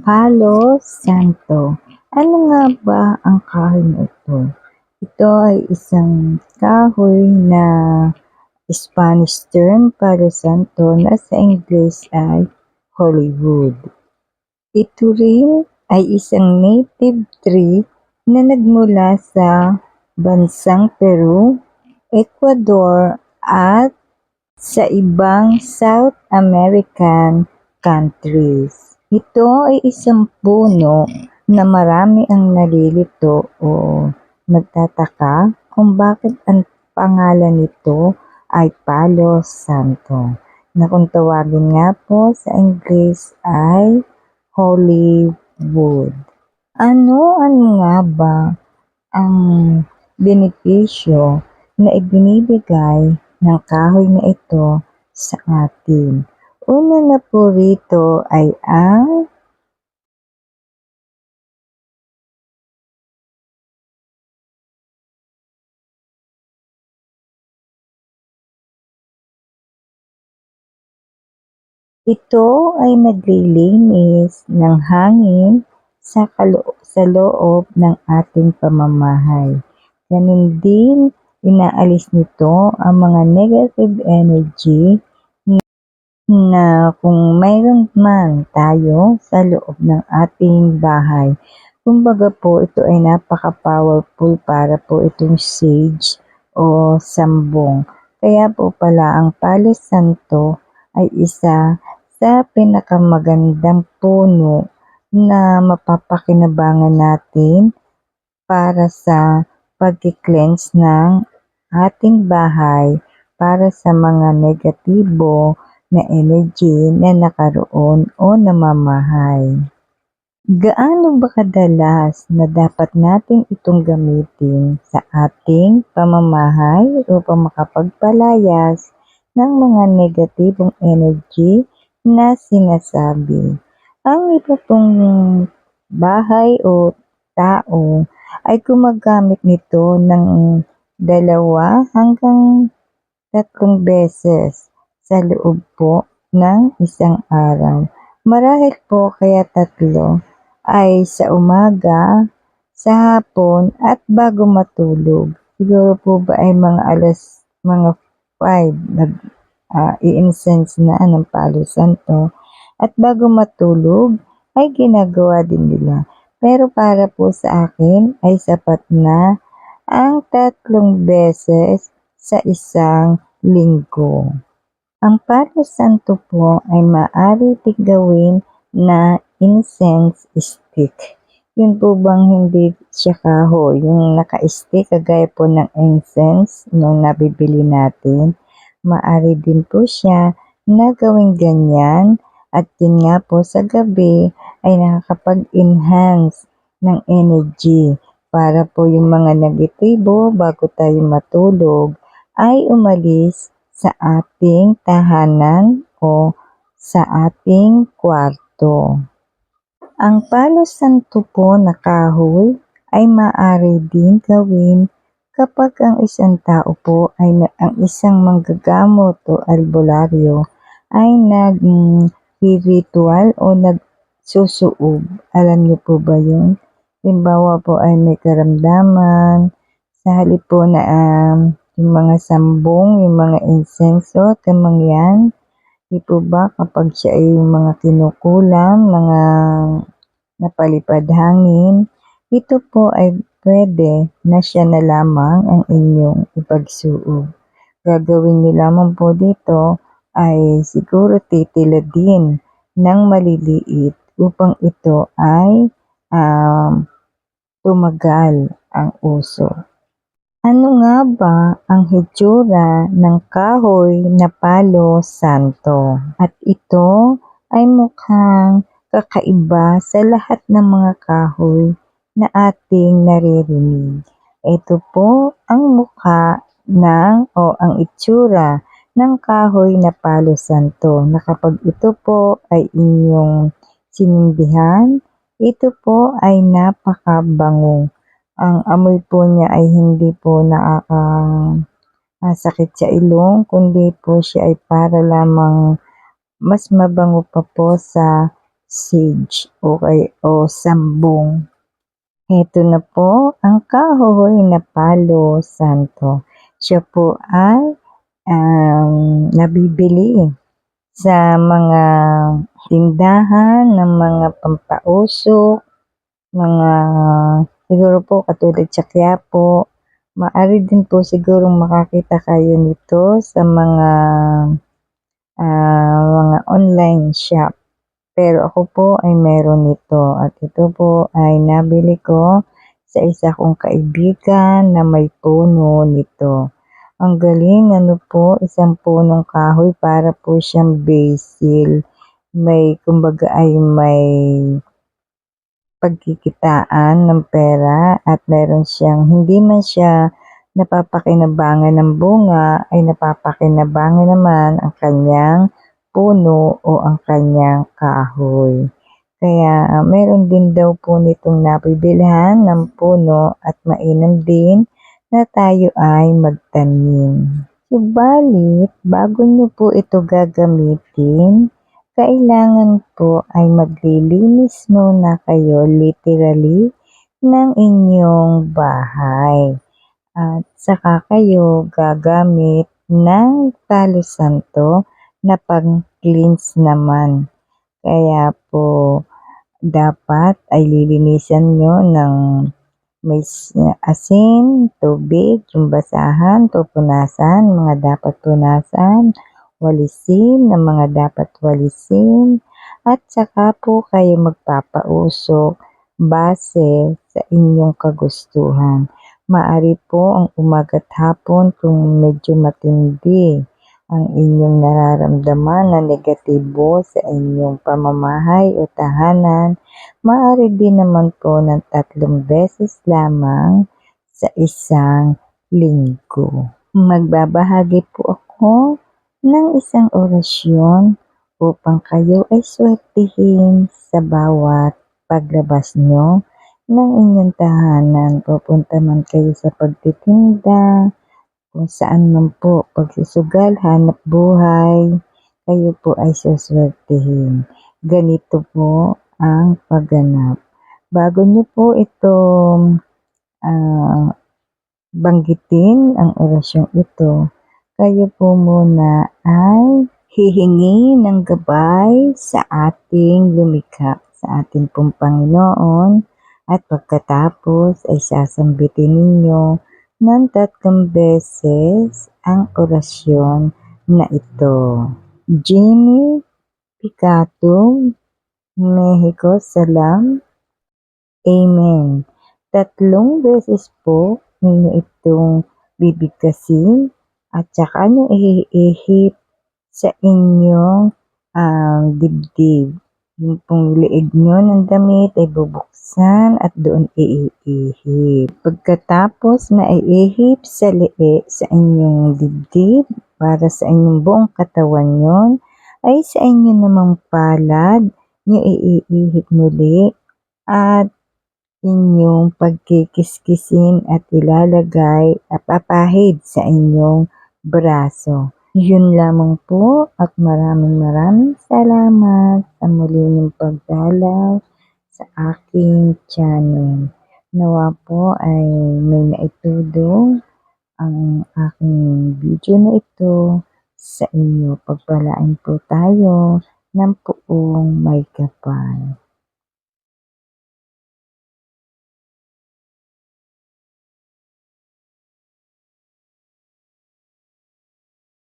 Palo Santo. Ano nga ba ang kahoy na ito? Ito ay isang kahoy na Spanish term Palo Santo na sa English ay Hollywood. Ito rin ay isang native tree na nagmula sa bansang Peru, Ecuador at sa ibang South American countries. Ito ay isang puno na marami ang nalilito o nagtataka kung bakit ang pangalan nito ay Palo Santo na kung tawagin nga po sa English ay Hollywood. Ano-ano nga ba ang benepisyo na ibinibigay ng kahoy na ito sa atin? Una na po rito ay ang Ito ay naglilinis ng hangin sa, kalo- sa loob ng ating pamamahay. Ganun din, inaalis nito ang mga negative energy na kung mayroon man tayo sa loob ng ating bahay. Kumbaga po, ito ay napaka-powerful para po itong sage o sambong. Kaya po pala ang Palo Santo ay isa sa pinakamagandang puno na mapapakinabangan natin para sa pag-cleanse ng ating bahay para sa mga negatibo na energy na nakaroon o namamahay. Gaano ba kadalas na dapat natin itong gamitin sa ating pamamahay upang makapagpalayas ng mga negatibong energy na sinasabi? Ang iba pong bahay o tao ay gumagamit nito ng dalawa hanggang tatlong beses sa loob po ng isang araw. Marahil po kaya tatlo ay sa umaga, sa hapon at bago matulog. Siguro po ba ay mga alas mga 5 nag ah, i-incense na ng Palo Santo at bago matulog ay ginagawa din nila. Pero para po sa akin ay sapat na ang tatlong beses sa isang linggo. Ang Palo Santo po ay maaari din gawin na incense stick. Yun po bang hindi siya kahoy, yung naka-stick kagaya po ng incense nung nabibili natin. Maari din po siya na gawing ganyan at yun nga po sa gabi ay nakakapag-enhance ng energy para po yung mga negatibo bago tayo matulog ay umalis sa ating tahanan o sa ating kwarto. Ang palo santo po na kahoy ay maaari din gawin kapag ang isang tao po ay ang isang manggagamot o albularyo ay nag mm, ritual o nagsusuob. Alam niyo po ba yun? Halimbawa po ay may karamdaman, sa halip po na um, yung mga sambong, yung mga insenso, kamangyan, di po ba kapag siya ay yung mga kinukulam, mga napalipad hangin, ito po ay pwede na siya na lamang ang inyong ipagsuob. Gagawin niyo lamang po dito ay siguro titiladin ng maliliit upang ito ay um, tumagal ang uso. Ano nga ba ang hitsura ng kahoy na palo santo? At ito ay mukhang kakaiba sa lahat ng mga kahoy na ating naririnig. Ito po ang mukha ng o ang itsura ng kahoy na palo santo na kapag ito po ay inyong sinindihan, ito po ay napakabango. Ang amoy po niya ay hindi po nakakasakit sa ilong, kundi po siya ay para lamang mas mabango pa po sa sage o, kay, o sambong. Ito na po ang kahoy na palo santo. Siya po ay um, nabibili sa mga tindahan ng mga pampausok, mga siguro po katulad sa Quiapo. Maari din po siguro makakita kayo nito sa mga ah, mga online shop. Pero ako po ay meron nito at ito po ay nabili ko sa isa kong kaibigan na may puno nito. Ang galing, ano po, isang punong kahoy para po siyang basil. May, kumbaga ay may pagkikitaan ng pera at meron siyang, hindi man siya napapakinabangan ng bunga, ay napapakinabangan naman ang kanyang puno o ang kanyang kahoy. Kaya uh, meron din daw po nitong nabibilhan ng puno at mainam din na tayo ay magtanim. Subalit, bago nyo po ito gagamitin, kailangan po ay maglilinis muna kayo literally ng inyong bahay. At saka kayo gagamit ng Palo Santo na pang-cleanse naman. Kaya po, dapat ay lilinisan nyo ng may asin, tubig, yung basahan, pupunasan, mga dapat punasan, walisin, ng mga dapat walisin, at saka po kayo magpapausok base sa inyong kagustuhan. Maari po ang umagat hapon kung medyo matindi ang inyong nararamdaman na negatibo sa inyong pamamahay o tahanan, maaari din naman po ng tatlong beses lamang sa isang linggo. Magbabahagi po ako ng isang orasyon upang kayo ay swertihin sa bawat paglabas nyo ng inyong tahanan. Pupunta man kayo sa pagtitinda, kung saan man po pagsusugal, hanap buhay, kayo po ay suswertihin. Ganito po ang pagganap. Bago nyo po itong uh, banggitin ang orasyong ito, kayo po muna ay hihingi ng gabay sa ating lumikha, sa ating pong Panginoon, at pagkatapos ay sasambitin ninyo ng tatlong beses ang orasyon na ito. Jenny Picatum, Mexico, Salam. Amen. Tatlong beses po ninyo itong bibigkasin at saka nyo iihip sa inyong um, dibdib. Yung pong liig nyo ng damit ay bubuksan at doon iihip. Pagkatapos na iihip sa liig sa inyong dibdib para sa inyong buong katawan yon, ay sa inyo namang palad nyo iihip muli at inyong pagkikiskisin at ilalagay at papahid sa inyong braso. Yun lamang po at maraming maraming salamat sa muli niyong pagdalaw sa aking channel. Nawa po ay may naitudong ang aking video na ito sa inyo. Pagpalain po tayo ng puong may kapal.